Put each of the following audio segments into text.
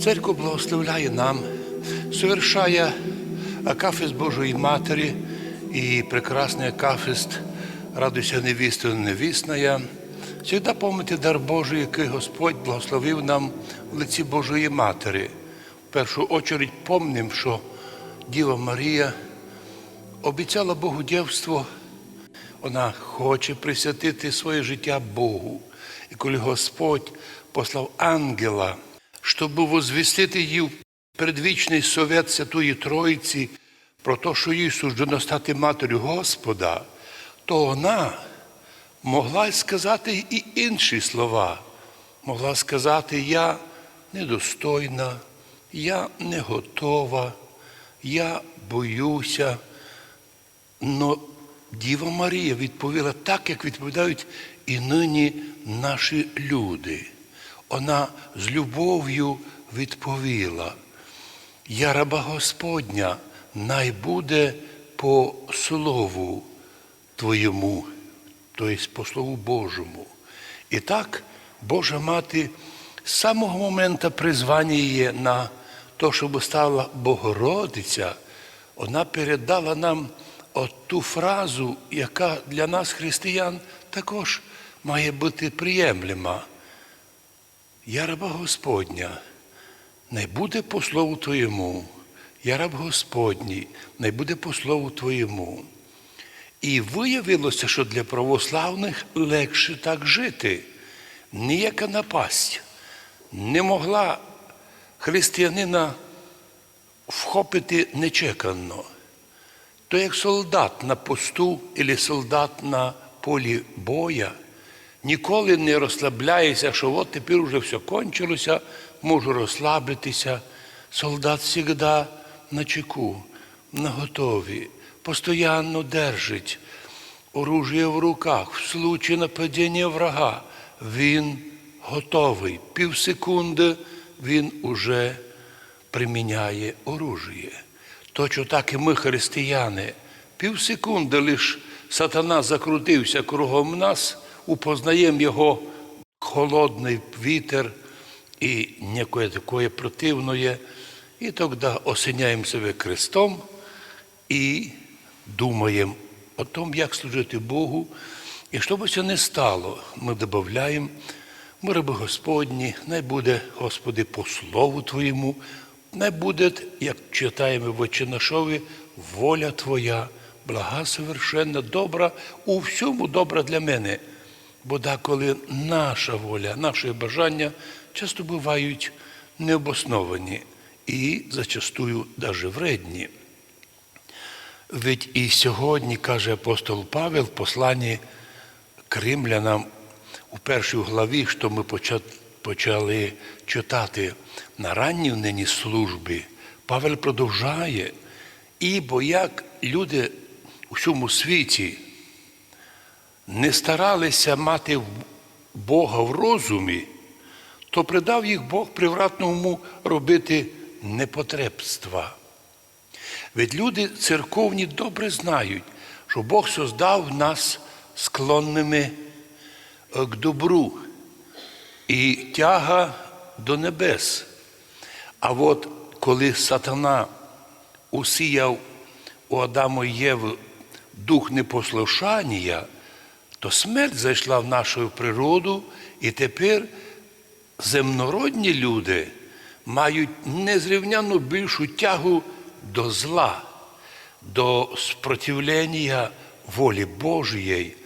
Церковь благословляє нам, совершая Акафист Божої Матері и прекрасный Акафист «Радуйся, невіста невісная». Всегда помните дар Божий, який Господь благословив нам в лиці Божої Матері. В першу очередь помним, що Діва Марія обіцяла Богу дівство, вона хоче присвятити своє життя Богу. І коли Господь послав ангела, щоб возвістити її в передвічний совет Святої Троїці про те, що їй суждено стати матір'ю Господа, то вона могла сказати і інші слова. Могла сказати, я недостойна, я не готова, я боюся. Но Діва Марія відповіла так, як відповідають і нині наші люди. Вона з любов'ю відповіла. Я раба Господня, най буде по слову Твоєму, тобто по Слову Божому. І так Божа Мати з самого моменту призвання її на те, щоб стала Богородиця, вона передала нам от ту фразу, яка для нас, християн, також має бути приємлема. Я раба Господня, не буде по слову Твоєму. Я раб Господній, не буде по слову Твоєму. І виявилося, що для православних легше так жити. Ніяка напасть не могла християнина вхопити нечекано. То як солдат на посту або солдат на полі боя ніколи не розслабляється, що от тепер вже все кончилося, можу розслабитися. Солдат завжди на чеку, на готові, постійно держить оружие в руках, в случае нападіння врага. Він готовий. Пів секунди він уже приміняє оружие. Точно так і ми, християни, пів секунди лиш сатана закрутився кругом нас, упознаємо його холодний вітер і некое такое противное, і тоді осеняємо себе крестом і думаємо о том, як служити Богу. І що би це не стало, ми додаємо, ми раби Господні, най буде, Господи, по Слову Твоєму, най буде, як читаємо в Отчинашові, воля Твоя, блага совершенна, добра, у всьому добра для мене. Бо деколи наша воля, наші бажання часто бувають необосновані і зачастую навіть вредні. Ведь і сьогодні, каже апостол Павел в посланні к римлянам у першій главі, що ми почали читати на ранній нині службі, Павел продовжує, ібо як люди у всьому світі не старалися мати Бога в розумі, то придав їх Бог привратному робити непотребства. Ведь люди церковні добре знають, що Бог создав нас склонними к добру і тяга до небес. А от коли сатана усіяв у Адама і Єви дух непослушання, то смерть зайшла в нашу природу, і тепер земнородні люди мають незрівняно більшу тягу до зла, до спротивлення волі Божої.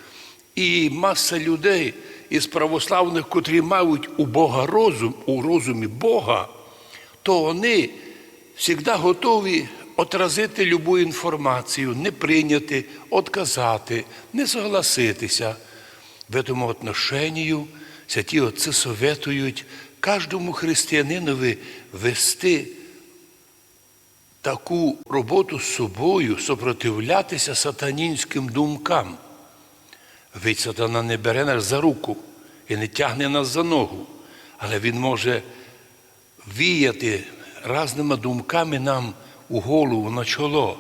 І маса людей із православних, котрі мають у Бога розум, у розумі Бога, то вони завжди готові отразити любу інформацію, не прийняти, отказати, не согласитися. В этому отношению святі отці советують кожному християнинові вести таку роботу з собою, сопротивлятися сатанінським думкам. Ведь сатана не бере нас за руку і не тягне нас за ногу, але він може віяти різними думками нам у голову на чоло.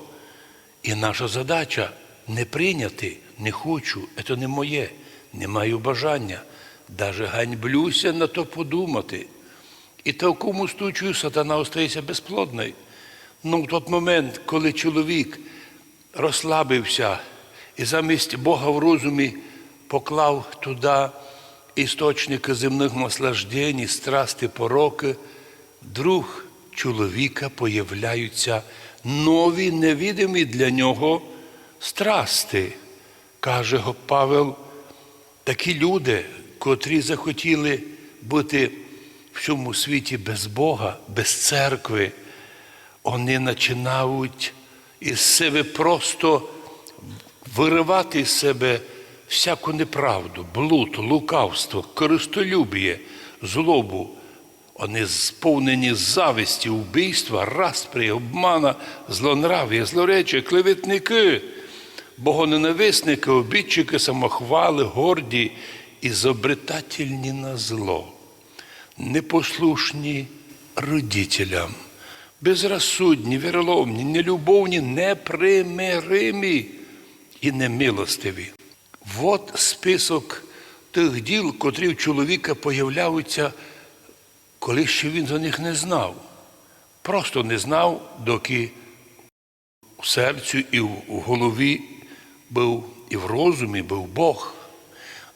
І наша задача не прийняти, не хочу, це не моє, не маю бажання. Даже ганьблюся на то подумати. І такому случаю сатана остається безплодний. Ну, в той момент, коли чоловік розслабився і замість Бога в розумі поклав туди істочники земних наслаждень, страсти, пороки, друг чоловіка появляються нові, невідомі для нього страсти. Каже Павел, такі люди, котрі захотіли бути в цьому світі без Бога, без церкви, вони починають із себе просто виривати з себе всяку неправду, блуд, лукавство, користолюбіє, злобу. Вони сповнені зависті, вбивства, распри, обмана, злонрав'я, злоречі, клеветники, богоненависники, обідчики, самохвали, горді і зобретательні на зло, непослушні родителям, безрозсудні, віроломні, нелюбовні, непримиримі і немилостиві. От список тих діл, котрі в чоловіка появляються, коли ще він за них не знав. Просто не знав, доки в серцю і в голові був, і в розумі був Бог.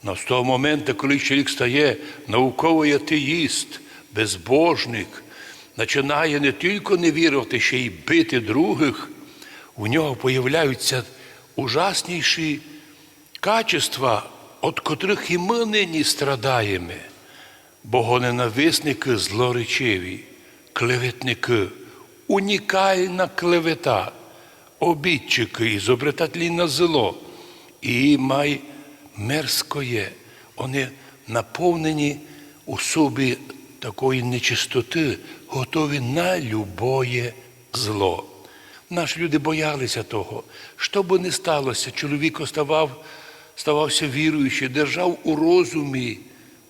Но з того моменту, коли чоловік стає науковий атеїст, безбожник, починає не тільки не вірити, ще й бити других, у нього появляються ужасніші качества, від котрих і ми нині страдаємо. Богоненависники злоречиві, клеветники, унікальна клевета, обідчики, ізобретателі на зло і май мерзкоє. Вони наповнені у собі такої нечистоти, готові на любое зло. Наші люди боялися того, що би не сталося, чоловік оставав, ставався віруючим, держав у розумі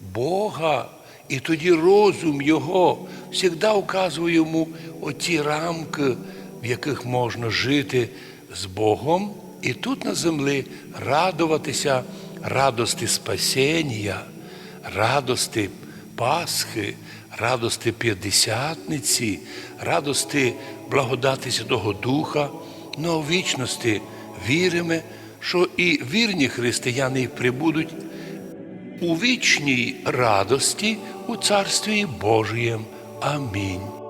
Бога, і тоді розум Його завжди вказує йому оті рамки, в яких можна жити з Богом, і тут на землі радуватися радості спасіння, радості Пасхи, радости П'ятдесятниці, радости благодати Святого Духа, но у вічності віримо, що і вірні християни прибудуть у вічній радості у Царстві Божієм. Амінь.